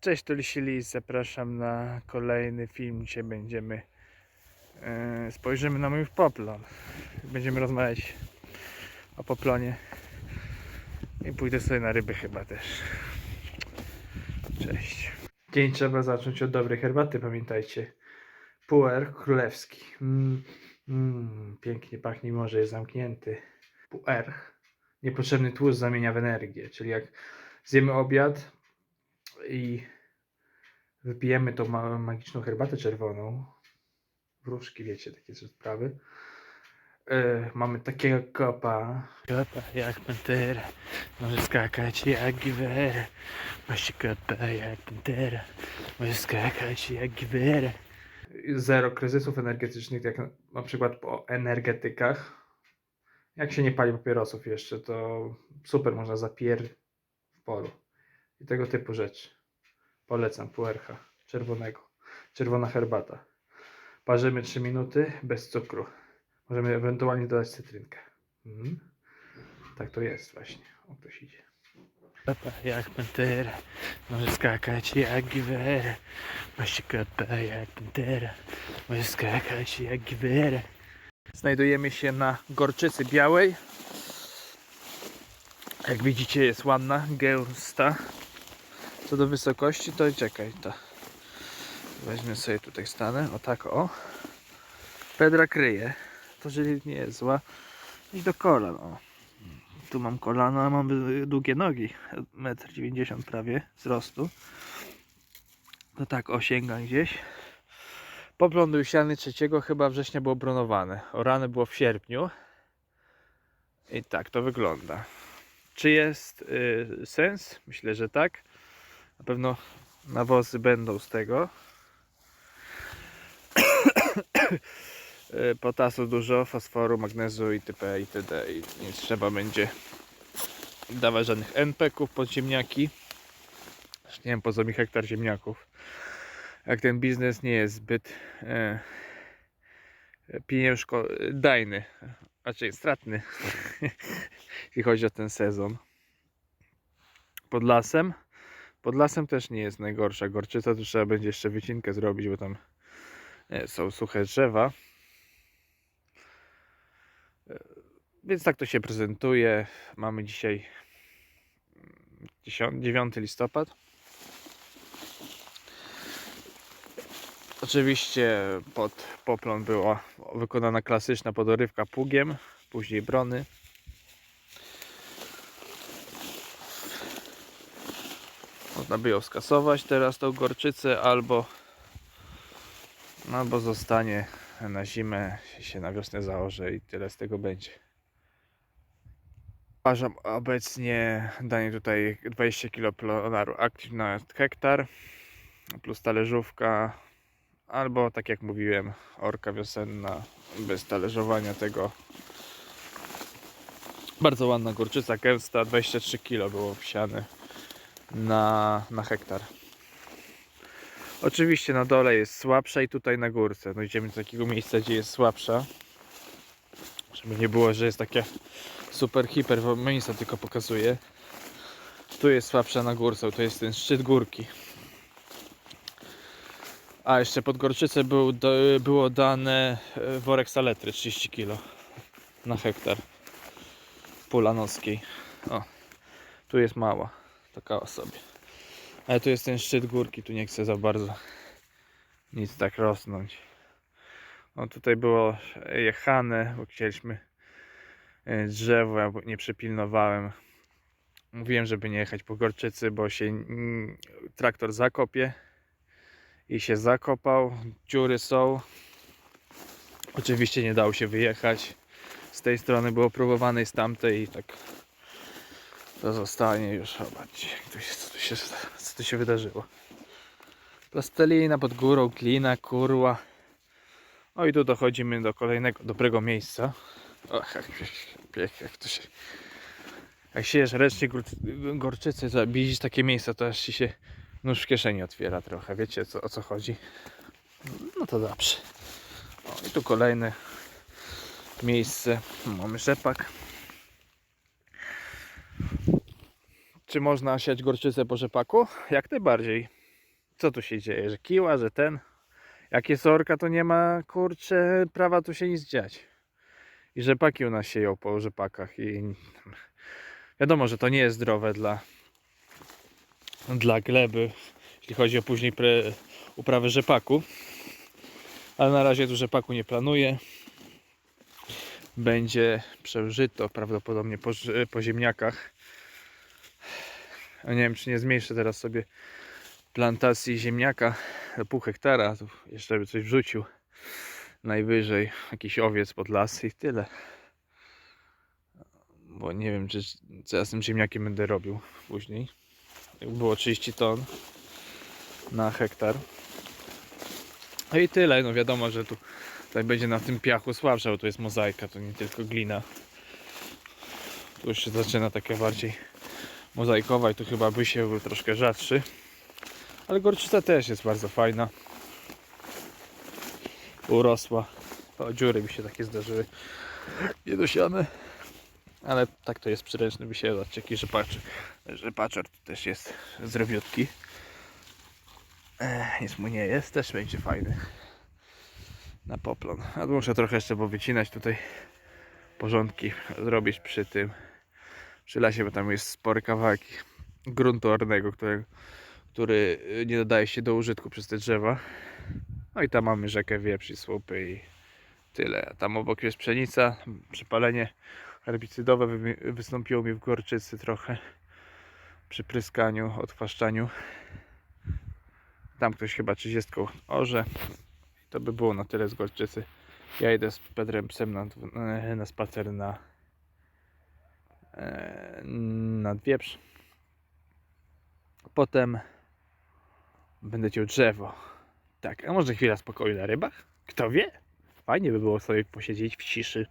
Cześć, tu Lisili, zapraszam na kolejny film. Dzisiaj będziemy e, spojrzymy na mój poplon. Będziemy rozmawiać o poplonie i pójdę sobie na ryby chyba też. Cześć. Dzień trzeba zacząć od dobrej herbaty, pamiętajcie. Puer królewski. Mm, mm, pięknie pachnie, mimo że jest zamknięty. Puer. Niepotrzebny tłuszcz zamienia w energię, czyli jak zjemy obiad i wypijemy tą ma- magiczną herbatę czerwoną. Wróżki, wiecie, takie sprawy. E, mamy takiego kopa. Kopa jak pantera, może skakać jak giwer. Właśnie kopa jak pantera, może skakać jak giwer. Zero kryzysów energetycznych, jak na- na przykład po energetykach. Jak się nie pali papierosów jeszcze, to super można zapier w polu. I tego typu rzeczy. Polecam puercha czerwonego. Czerwona herbata. Parzymy 3 minuty bez cukru. Możemy ewentualnie dodać cytrynkę. Mhm. Tak to jest właśnie. O, ktoś idzie. Papa jak pantera, może skakać jak giwer. Właśnie kopa jak pantera, może skakać jak giwer. Znajdujemy się na Gorczycy Białej. Jak widzicie jest ładna, gęsta. Co do wysokości, to czekaj, to weźmy sobie tutaj stanę, o tak o. Pedra kryje, to jeżeli nie jest zła. I do kolan, o. Tu mam kolana, a mam długie nogi, 1,90 m prawie wzrostu. To tak osięgam gdzieś. Poplon był siany 3 chyba września było bronowane. Orane było w sierpniu. I tak to wygląda. Czy jest y, sens? Myślę, że tak. Na pewno nawozy będą z tego. Y, Potasu dużo, fosforu, magnezu itp. itd. I nie trzeba będzie dawać żadnych NPK-ów pod ziemniaki. Nie wiem po co mi hektar ziemniaków. Jak ten biznes nie jest zbyt e, pieniążko dajny, raczej stratny, jeśli chodzi o ten sezon. Pod lasem pod lasem też nie jest najgorsza gorczyca, tu trzeba będzie jeszcze wycinkę zrobić, bo tam e, są suche drzewa. E, Więc tak to się prezentuje. Mamy dzisiaj mm, 10, 9 listopad. Oczywiście pod poplon była wykonana klasyczna podorywka pługiem, później brony. Można by ją skasować teraz tą gorczycę albo albo zostanie na zimę się na wiosnę zaorze i tyle z tego będzie. Uważam obecnie danie tutaj 20 kg plonaru aktyw na hektar plus talerzówka albo tak jak mówiłem orka wiosenna bez talerzowania tego bardzo ładna gorczyca gęsta 23 kg było wsiane na, na hektar. Oczywiście na dole jest słabsza i tutaj na górce. No idziemy do takiego miejsca, gdzie jest słabsza. Żeby nie było, że jest takie super hiper, bo miejsca tylko pokazuje. Tu jest słabsza na górce, to jest ten szczyt górki. A jeszcze pod Gorczycę był, do, było dane e, worek saletry 30 kg na hektar Pulanowskiej. O, tu jest mała taka sobie. Ale tu jest ten szczyt górki, tu nie chcę za bardzo nic tak rosnąć. No tutaj było jechane, bo chcieliśmy e, drzewo, ja nie przepilnowałem. Mówiłem, żeby nie jechać po Gorczycy, bo się traktor zakopie i się zakopał. Dziury są. Oczywiście nie dało się wyjechać. Z tej strony było próbowane i z tamtej i tak to zostanie już. Zobaczcie, co, tu się, co tu się wydarzyło. Plastelina pod górą, glina, kurła. No i tu dochodzimy do kolejnego dobrego miejsca. Och, jak, jak, jak to się... Jak siejesz gór- gorczycy, to widzisz takie miejsca, to aż ci się nóż w kieszeni otwiera trochę. Wiecie co, o co chodzi? No to dobrze. O, i tu kolejne miejsce. Mamy rzepak. Czy można siać gorczycę po rzepaku? Jak najbardziej. co tu się dzieje? Że kiła, że ten. Jak jest orka, to nie ma kurczę prawa tu się nic dziać. I rzepaki u nas sieją po rzepakach i wiadomo, że to nie jest zdrowe dla dla gleby, jeśli chodzi o później pre, uprawę rzepaku. Ale na razie tu rzepaku nie planuję. Będzie przeżyto prawdopodobnie po, po ziemniakach. Nie wiem, czy nie zmniejszę teraz sobie plantacji ziemniaka do pół hektara. Tu jeszcze by coś wrzucił. Najwyżej jakiś owiec pod las i tyle. Bo nie wiem, czy co ja z tym ziemniakiem będę robił później. Jak było 30 ton na hektar. No i tyle. No wiadomo, że tu będzie na tym piachu słabsza, bo to jest mozaika, to nie tylko glina. Tu już się zaczyna takie bardziej mozaikowa i tu chyba by się był troszkę rzadszy. Ale gorczyca też jest bardzo fajna. Urosła. O, dziury mi się takie zdarzyły. Niedosiane. Ale tak to jest przyręczny się zobaczcie jaki rzepaczek. Rzepaczor też jest zdrowiutki. Nic mu nie jest, też będzie fajny. Na poplon. A muszę trochę jeszcze powycinać tutaj porządki zrobić przy tym przy lasie, bo tam jest spory kawałek gruntu ornego, który, który y, nie nadaje się do użytku przez te drzewa. No i tam mamy rzekę wieprz i słupy i tyle. Tam obok jest pszenica, przypalenie herbicydowe wy- wystąpiło mi w gorczycy trochę przy pryskaniu, odchwaszczaniu. Tam ktoś chyba 30 orze. To by było na tyle z gorczycy. Ja idę z Pedrem psem na, na spacer na nad wieprz. Potem będę ciął drzewo. Tak, a może chwila spokoju na rybach? Kto wie? Fajnie by było sobie posiedzieć w ciszy.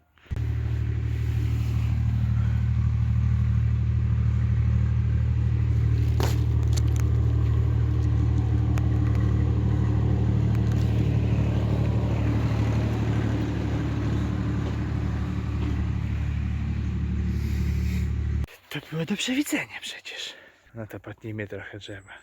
Było do przewidzenia przecież. No to potnijmy trochę drzewa.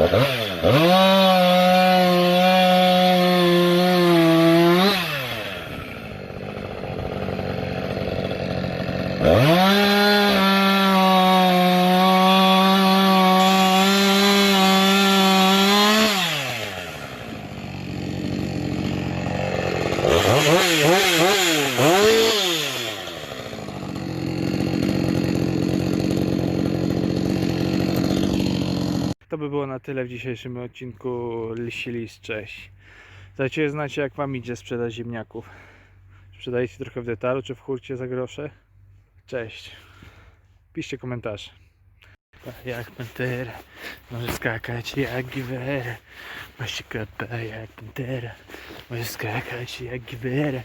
Oh, oh, oh, oh. By było na tyle w dzisiejszym odcinku Lisi Lis. Cześć. Dajcie znać jak wam idzie sprzedaż ziemniaków. Sprzedajecie trochę w detalu, czy w hurcie za grosze? Cześć. Piszcie komentarze. Jak pantera, może skakać jak giwera. Ma się jak pantera, może skakać jak giwera.